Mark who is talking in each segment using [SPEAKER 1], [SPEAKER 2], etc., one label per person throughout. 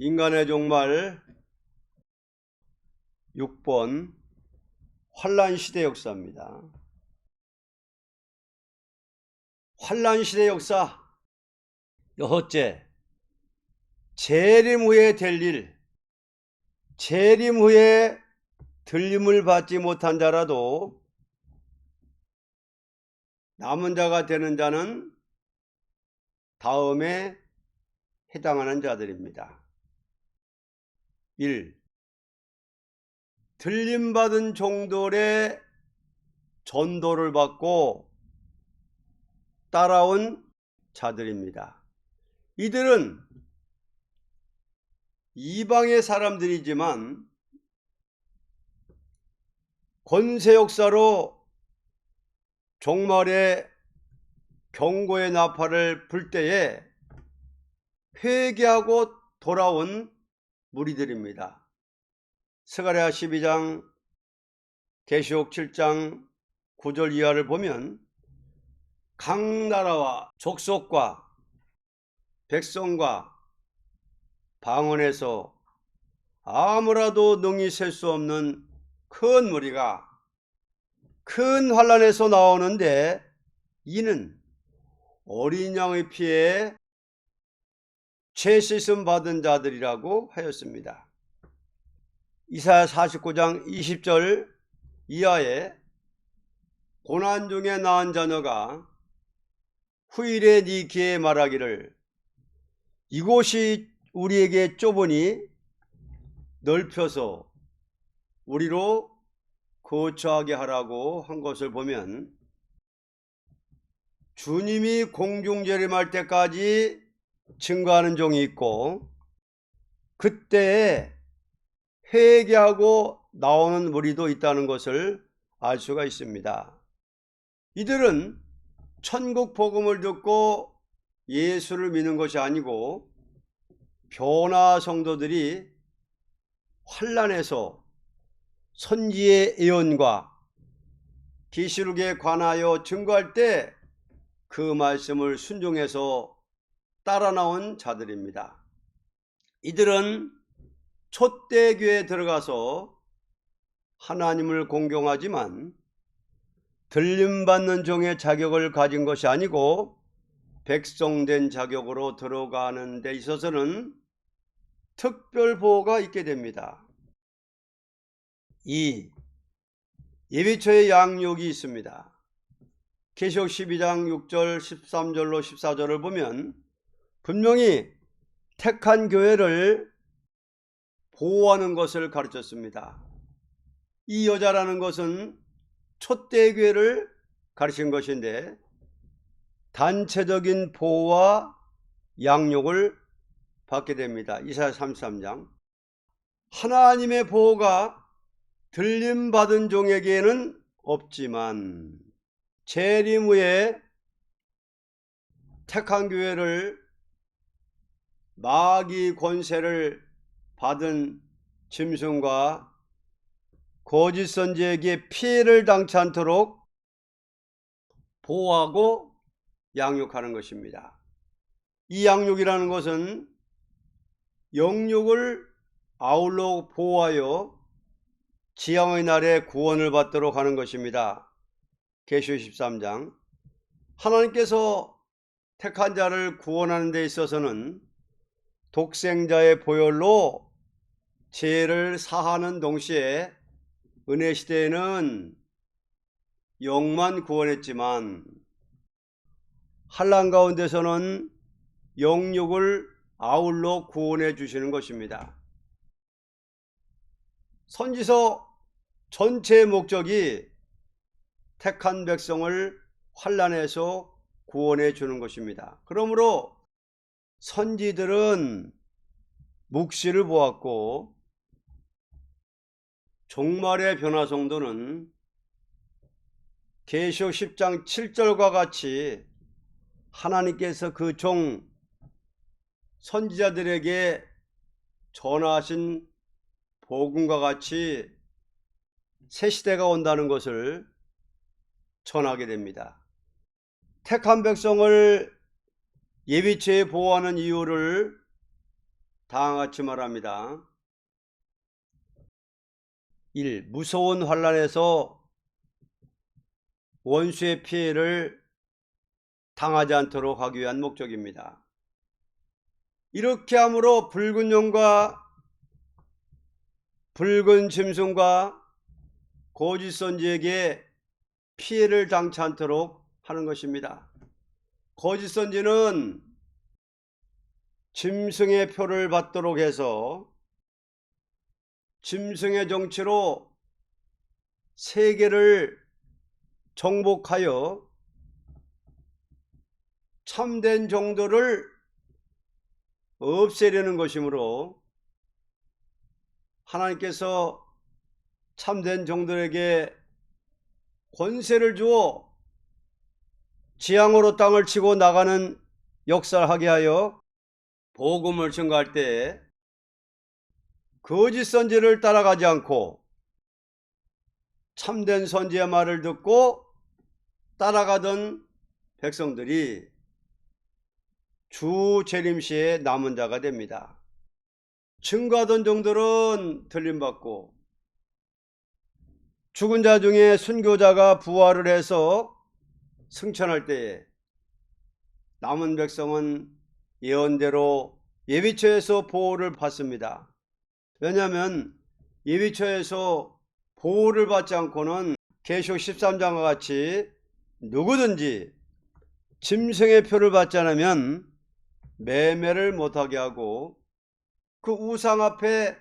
[SPEAKER 1] 인간의 종말 6번 환란 시대 역사입니다. 환란 시대 역사 여섯째 재림 후에 될 일, 재림 후에 들림을 받지 못한 자라도 남은 자가 되는 자는 다음에 해당하는 자들입니다. 1. 들림받은 종들의 전도를 받고 따라온 자들입니다. 이들은 이방의 사람들이지만 권세 역사로 종말의 경고의 나팔을 불 때에 회개하고 돌아온 무리들입니다. 스가랴 12장, 계시록 7장 9절 이하를 보면 각 나라와 족속과 백성과 방언에서 아무라도 능히 셀 수 없는 큰 무리가 큰 환란에서 나오는데 이는 어린 양의 피에 죄 씻음 받은 자들이라고 하였습니다. 이사야 49장 20절 이하에 고난 중에 낳은 자녀가 후일에 네 귀에 말하기를 이곳이 우리에게 좁으니 넓혀서 우리로 거처하게 하라고 한 것을 보면 주님이 공중재림할 때까지 증거하는 종이 있고 그때에 회개하고 나오는 무리도 있다는 것을 알 수가 있습니다. 이들은 천국 복음을 듣고 예수를 믿는 것이 아니고 변화 성도들이 환란에서 선지의 예언과 계시록에 관하여 증거할 때 그 말씀을 순종해서 따라 나온 자들입니다. 이들은 촛대교에 들어가서 하나님을 공경하지만 들림받는 종의 자격을 가진 것이 아니고 백성된 자격으로 들어가는 데 있어서는 특별 보호가 있게 됩니다. 2. 예비처의 양육이 있습니다. 계시록 12장 6절 13절로 14절을 보면 분명히 택한 교회를 보호하는 것을 가르쳤습니다. 이 여자라는 것은 촛대 교회를 가르친 것인데 단체적인 보호와 양육을 받게 됩니다. 이사야 33장. 하나님의 보호가 들림 받은 종에게는 없지만 재림 후에 택한 교회를 마귀 권세를 받은 짐승과 거짓 선지에게 피해를 당치 않도록 보호하고 양육하는 것입니다. 이 양육이라는 것은 영육을 아울러 보호하여 지향의 날에 구원을 받도록 하는 것입니다. 계시록 13장 하나님께서 택한 자를 구원하는 데 있어서는 독생자의 보혈로 죄를 사하는 동시에 은혜 시대에는 영만 구원했지만 한란 가운데서는 영육을 아울러 구원해 주시는 것입니다. 선지서 전체의 목적이 택한 백성을 환란에서 구원해 주는 것입니다. 그러므로 선지들은 묵시를 보았고 종말의 변화 정도는 계시록 10장 7절과 같이 하나님께서 그 종 선지자들에게 전하신 복음과 같이 새 시대가 온다는 것을 전하게 됩니다. 택한 백성을 예비체에 보호하는 이유를 다음과 같이 말합니다. 1. 무서운 환란에서 원수의 피해를 당하지 않도록 하기 위한 목적입니다. 이렇게 함으로 붉은 용과 붉은 짐승과 거짓 선지에게 피해를 당치 않도록 하는 것입니다. 거짓 선지는 짐승의 표를 받도록 해서 짐승의 정치로 세계를 정복하여 참된 정도를 없애려는 것이므로 하나님께서 참된 종들에게 권세를 주어 지향으로 땅을 치고 나가는 역사를 하게 하여 복음을 증거할 때 거짓 선지를 따라가지 않고 참된 선지의 말을 듣고 따라가던 백성들이 주 재림시에 남은 자가 됩니다. 증거하던 종들은 틀림받고 죽은 자 중에 순교자가 부활을 해서 승천할 때에 남은 백성은 예언대로 예비처에서 보호를 받습니다. 왜냐하면 예비처에서 보호를 받지 않고는 계시록 13장과 같이 누구든지 짐승의 표를 받지 않으면 매매를 못하게 하고 그 우상 앞에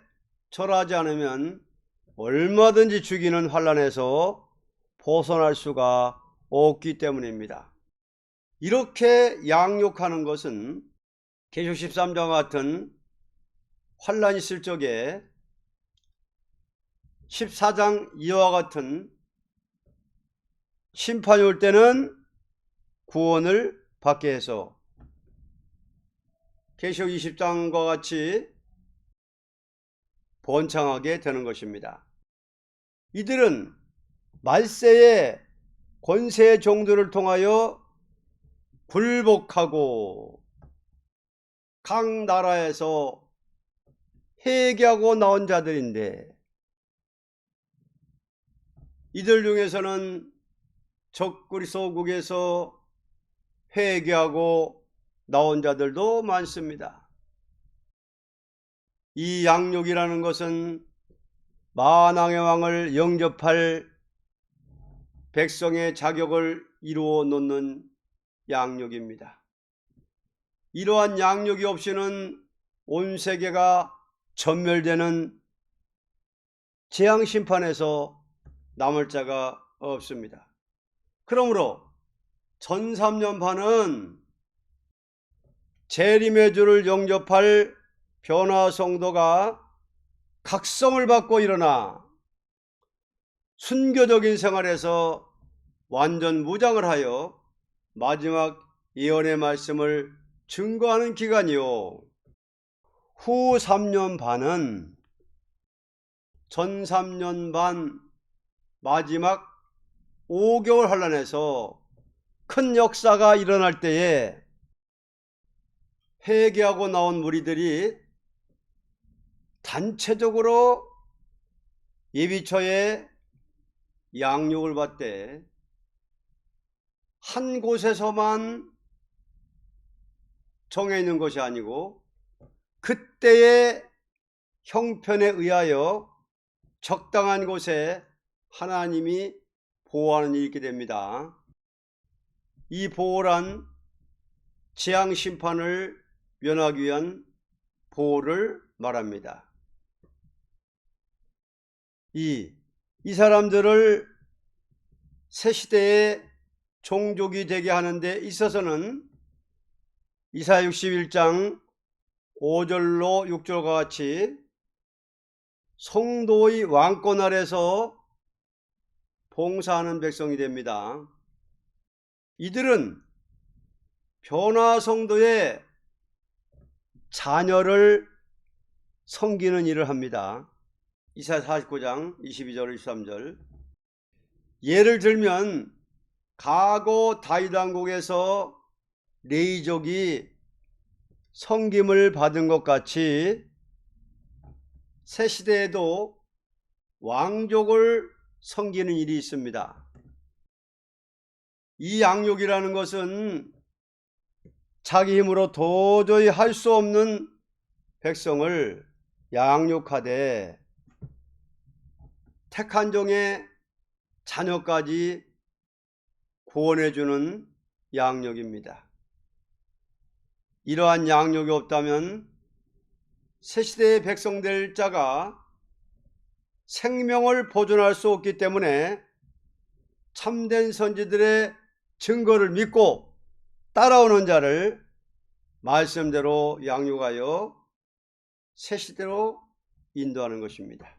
[SPEAKER 1] 절하지 않으면 얼마든지 죽이는 환란에서 벗어날 수가 없기 때문입니다. 이렇게 양육하는 것은 계시록 13장과 같은 환란이 있을 적에 14장 이와 같은 심판이 올 때는 구원을 받게 해서 계시록 20장과 같이 번창하게 되는 것입니다. 이들은 말세의 권세의 종들을 통하여 굴복하고 각 나라에서 회개하고 나온 자들인데 이들 중에서는 적그리스도국에서 회개하고 나온 자들도 많습니다. 이 양육이라는 것은 만왕의 왕을 영접할 백성의 자격을 이루어 놓는 양육입니다. 이러한 양육이 없이는 온 세계가 전멸되는 재앙 심판에서 남을 자가 없습니다. 그러므로 전삼년반은 재림의 주를 영접할 변화 성도가 각성을 받고 일어나 순교적인 생활에서 완전 무장을 하여 마지막 예언의 말씀을 증거하는 기간이요. 후 3년 반은 전 3년 반 마지막 5개월 환란에서 큰 역사가 일어날 때에 회개하고 나온 무리들이 단체적으로 예비처에 양육을 받되 한 곳에서만 정해 있는 것이 아니고 그때의 형편에 의하여 적당한 곳에 하나님이 보호하는 일이 있게 됩니다. 이 보호란 재앙 심판을 면하기 위한 보호를 말합니다. 이, 이 사람들을 새 시대의 종족이 되게 하는 데 있어서는 이사 61장 5절로 6절과 같이 성도의 왕권 아래서 봉사하는 백성이 됩니다. 이들은 변화 성도의 자녀를 섬기는 일을 합니다. 이사 49장 22절 23절 예를 들면 가고 다윗 왕국에서 레이족이 성김을 받은 것 같이 새 시대에도 왕족을 섬기는 일이 있습니다. 이 양육이라는 것은 자기 힘으로 도저히 할 수 없는 백성을 양육하되 택한 종의 자녀까지 구원해주는 양육입니다. 이러한 양육이 없다면 새 시대의 백성 될 자가 생명을 보존할 수 없기 때문에 참된 선지들의 증거를 믿고 따라오는 자를 말씀대로 양육하여 새 시대로 인도하는 것입니다.